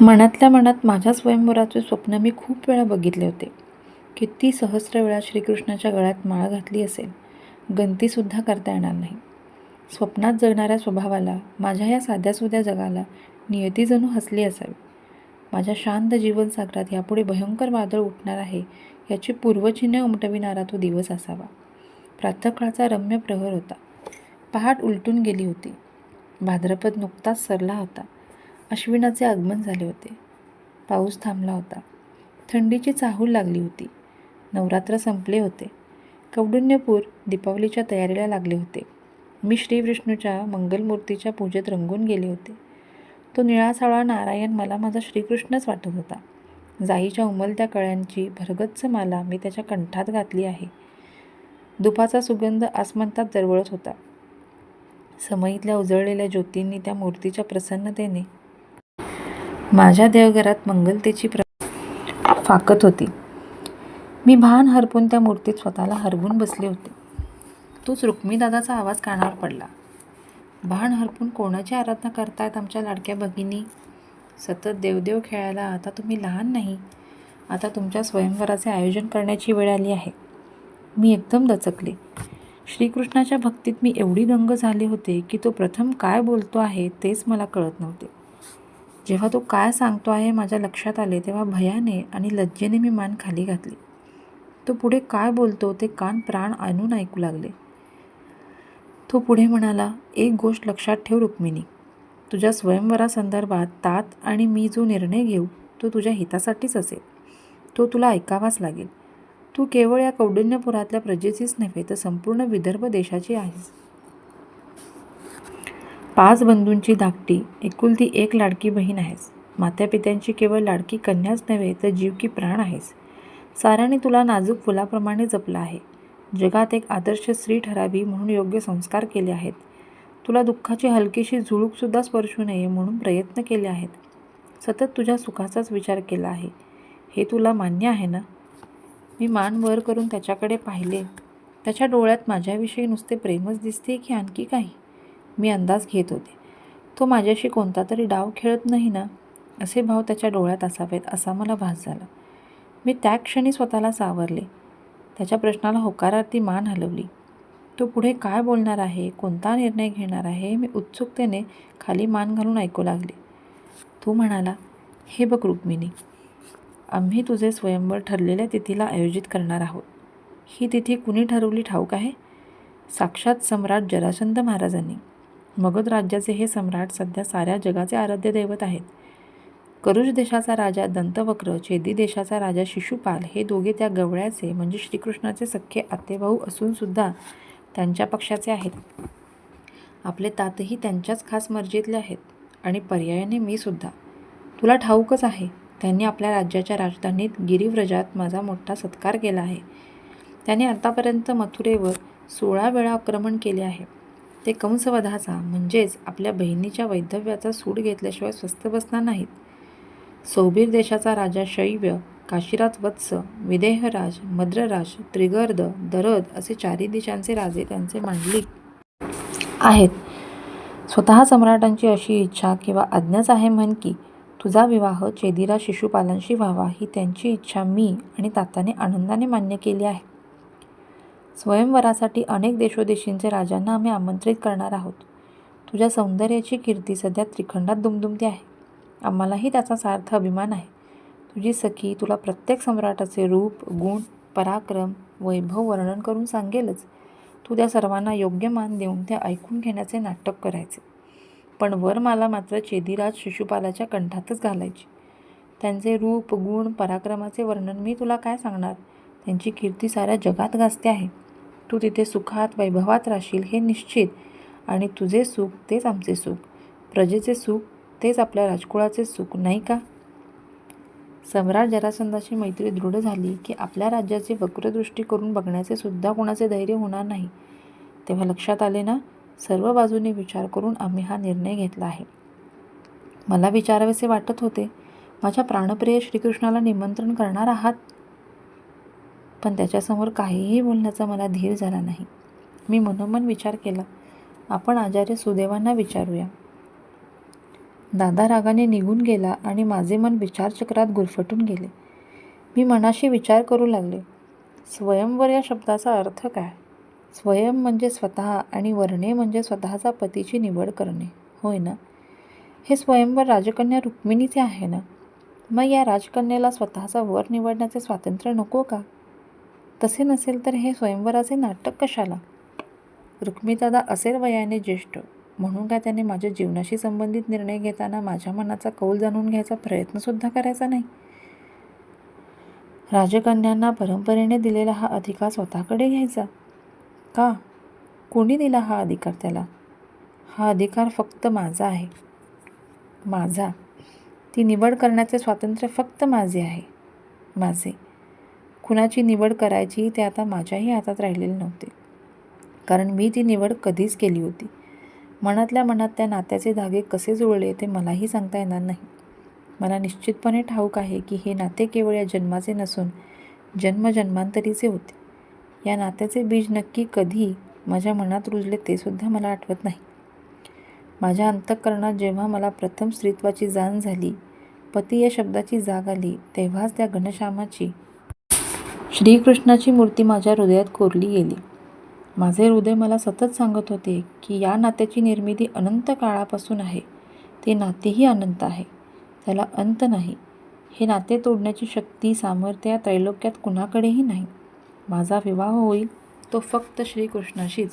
मनातल्या मनात माझ्या स्वयंवराचे स्वप्न मी खूप वेळा बघितले होते. किती सहस्र वेळा श्रीकृष्णाच्या गळ्यात माळ घातली असेल गणतीसुद्धा करता येणार नाही. स्वप्नात जगणाऱ्या स्वभावाला माझ्या या साध्यासुध्या जगाला नियती जणू हसली असावी. माझ्या शांत जीवनसागरात यापुढे भयंकर वादळ उठणार आहे याची पूर्वचिन्हे उमटविणारा तो दिवस असावा. प्रातःकाळचा रम्य प्रहर होता. पहाट उलटून गेली होती. भाद्रपद नुकताच सरला होता. अश्विनाचे आगमन झाले होते. पाऊस थांबला होता. थंडीची चाहूल लागली होती. नवरात्र संपले होते. कौडुण्यपूर दीपावलीच्या तयारीला लागले होते. मी श्री विष्णूच्या मंगलमूर्तीच्या पूजेत रंगून गेले होते. तो निळासावळा नारायण मला माझा श्रीकृष्णच वाटत होता. जाईच्या उमलत्या कळ्यांची भरगच्च माला मी त्याच्या कंठात घातली आहे. दुपाचा सुगंध आसमंतात दरवळत होता. समईतल्या उजळलेल्या ज्योतींनी त्या मूर्तीच्या प्रसन्नतेने माझ्या देवघरात मंगलतेची प्र फाकत होती. मी भान हरपून त्या मूर्तीत स्वतःला हरवून बसले होते. तोच रुक्मीदादाचा आवाज कानावर पडला. भान हरपून कोणाची आराधना करतायत आमच्या लाडक्या भगिनी? सतत देवदेव खेळायला आता तुम्ही लहान नाही. आता तुमच्या स्वयंवराचे आयोजन करण्याची वेळ आली आहे. मी एकदम दचकले. श्रीकृष्णाच्या भक्तीत मी एवढी दंग झाले होते की तो प्रथम काय बोलतो आहे तेच मला कळत नव्हते. जेव्हा तो काय सांगतो आहे माझ्या लक्षात आले तेव्हा भयाने आणि लज्जेने मी मान खाली घातली. तो पुढे काय बोलतो ते कान प्राण आणून ऐकू लागले. तो पुढे म्हणाला एक गोष्ट लक्षात ठेव रुक्मिणी. तुझ्या स्वयंवरासंदर्भात तात आणि मी जो निर्णय घेऊ तो तुझ्या हितासाठीच असेल. तो तुला ऐकावाच लागेल. तू केवळ या कौंडिण्यपुरातल्या प्रजेचीच नव्हे तर संपूर्ण विदर्भ देशाची आहेस. पाच बंधूंची धाकटी एकुलती एक लाडकी बहीण आहेस. मात्यापित्यांची केवळ लाडकी कन्याच नव्हे तर जीव की प्राण आहेस. साऱ्याने तुला नाजूक फुलाप्रमाणे जपलं आहे. जगात एक आदर्श स्त्री ठरावी म्हणून योग्य संस्कार केले आहेत. तुला दुःखाची हलकीशी झुळूकसुद्धा स्पर्शू नये म्हणून प्रयत्न केले आहेत. सतत तुझ्या सुखाचाच विचार केला आहे. हे तुला मान्य आहे ना? मी मान वर करून त्याच्याकडे पाहिले. त्याच्या डोळ्यात माझ्याविषयी नुसते प्रेमच दिसते की आणखी काही? मी अंदाज घेत होते. तो माझ्याशी कोणता तरी डाव खेळत नाही ना असे भाव त्याच्या डोळ्यात असावेत असा मला भास झाला. मी त्या क्षणी स्वतःला सावरले. त्याच्या प्रश्नाला होकारार्थी मान हलवली. तो पुढे काय बोलणार आहे कोणता निर्णय घेणार आहे मी उत्सुकतेने खाली मान घालून ऐकू लागले. तो म्हणाला हे बघ रुक्मिणी आम्ही तुझे स्वयंवर ठरलेल्या तिथीला आयोजित करणार आहोत. ही तिथी कुणी ठरवली ठाऊक आहे? साक्षात सम्राट जरासंध महाराजांनी. मगध राज्याचे हे सम्राट सध्या साऱ्या जगाचे आराध्य दैवत आहेत. करुष देशाचा राजा दंतवक्र चेदी देशाचा राजा शिशुपाल हे दोघे त्या गवळ्याचे म्हणजे श्रीकृष्णाचे सख्खे आतेभाऊ असूनसुद्धा त्यांच्या पक्षाचे आहेत. आपले तातही त्यांच्याच खास मर्जीतले आहेत आणि पर्यायाने मी सुद्धा. तुला ठाऊकच आहे त्यांनी आपल्या राज्याच्या राजधानीत गिरिव्रजात माझा मोठा सत्कार केला आहे. त्याने आतापर्यंत मथुरेवर सोळा वेळा आक्रमण केले आहे. ते कंसवधाचा म्हणजेच आपल्या बहिणीच्या वैधव्याचा सूड घेतल्याशिवाय स्वस्थ बसणार नाहीत. सौबीर देशाचा राजा शैव्य काशीराज वत्स विदेहराज मद्रराज त्रिगर्द दरद असे चारी दिशांचे राजे त्यांचे मांडलिक आहेत. स्वतः सम्राटांची अशी इच्छा किंवा आज्ञाच आहे म्हण की तुझा विवाह चेदिरा शिशुपालांशी व्हावा ही त्यांची इच्छा मी आणि ताताने आनंदाने मान्य केली आहे. स्वयंवरासाठी अनेक देशोदेशींचे राजांना आम्ही आमंत्रित करणार आहोत. तुझ्या सौंदर्याची कीर्ती सध्या त्रिखंडात दुमदुमते आहे. आम्हालाही त्याचा सार्थ अभिमान आहे. तुझी सखी तुला प्रत्येक सम्राटाचे रूप गुण पराक्रम वैभव वर्णन करून सांगेलच. तू त्या सर्वांना योग्य मान देऊन ते ऐकून घेण्याचे नाटक करायचे. पण वरमाला मात्र चेदिराज शिशुपालाच्या कंठातच घालायची. त्यांचे रूप गुण पराक्रमाचे वर्णन मी तुला काय सांगणार? त्यांची कीर्ती साऱ्या जगात गाजते आहे. तू तिथे सुखात वैभवात राहशील हे निश्चित. आणि तुझे सुख तेच आमचे सुख. प्रजेचे सुख तेच आपल्या राजकुळाचे सुख नाही का? सम्राट जरासंधाची मैत्री दृढ झाली की आपल्या राज्याची वक्रदृष्टी करून बघण्याचे सुद्धा कोणाचे धैर्य होणार नाही. तेव्हा लक्षात आले ना सर्व बाजूने विचार करून आम्ही हा निर्णय घेतला आहे. मला विचारावेसे वाटत होते माझ्या प्राणप्रिय श्रीकृष्णाला निमंत्रण करणार आहात? पण त्याच्यासमोर काहीही बोलण्याचा मला धीर झाला नाही. मी मनोमन विचार केला आपण आचार्य सुदेवांना विचारूया. दादा रागाने निघून गेला आणि माझे मन विचारचक्रात गुरफटून गेले. मी मनाशी विचार करू लागले स्वयंवर या शब्दाचा अर्थ काय? स्वयं म्हणजे स्वतः आणि वर्णे म्हणजे स्वतःचा पतीची निवड करणे होय ना? हे स्वयंवर राजकन्या रुक्मिणीचे आहे ना? मग या राजकन्याला स्वतःचा वर निवडण्याचे स्वातंत्र्य नको का? तसे नसेल तर हे स्वयंवराचे नाटक कशाला? रुक्मिदादा असेल वयाने ज्येष्ठ. म्हणून काय त्याने माझ्या जीवनाशी संबंधित निर्णय घेताना माझ्या मनाचा कौल जाणून घ्यायचा प्रयत्नसुद्धा करायचा नाही? राजकन्यांना परंपरेने दिलेला हा अधिकार स्वतःकडे घ्यायचा? का? कोणी दिला हा अधिकार त्याला? हा अधिकार फक्त माझा आहे. माझा. ती निवड करण्याचे स्वातंत्र्य फक्त माझे आहे. माझे. कुणाची निवड करायची ते आता माझ्याही हातात राहिलेले नव्हते. कारण मी ती निवड कधीच केली होती. मनातल्या मनात त्या नात्याचे धागे कसे जुळले ते मलाही सांगता येणार नाही. मला निश्चितपणे ठाऊक आहे की हे नाते केवळ या जन्माचे नसून जन्मजन्मांतरीचे होते. या नात्याचे बीज नक्की कधी माझ्या मनात रुजले ते सुद्धा मला आठवत नाही. माझ्या अंतःकरणात जेव्हा मला प्रथम स्त्रीत्वाची जाण झाली पती या शब्दाची जाग आली तेव्हाच त्या घनश्यामाची श्रीकृष्णाची मूर्ती माझ्या हृदयात कोरली गेली. माझे हृदय मला सतत सांगत होते की या नात्याची निर्मिती अनंत काळापासून आहे. ते नातेही अनंत आहे. त्याला अंत नाही. हे नाते तोडण्याची शक्ती सामर्थ्य या त्रैलोक्यात कुणाकडेही नाही. माझा विवाह होईल तो फक्त श्रीकृष्णाशीच.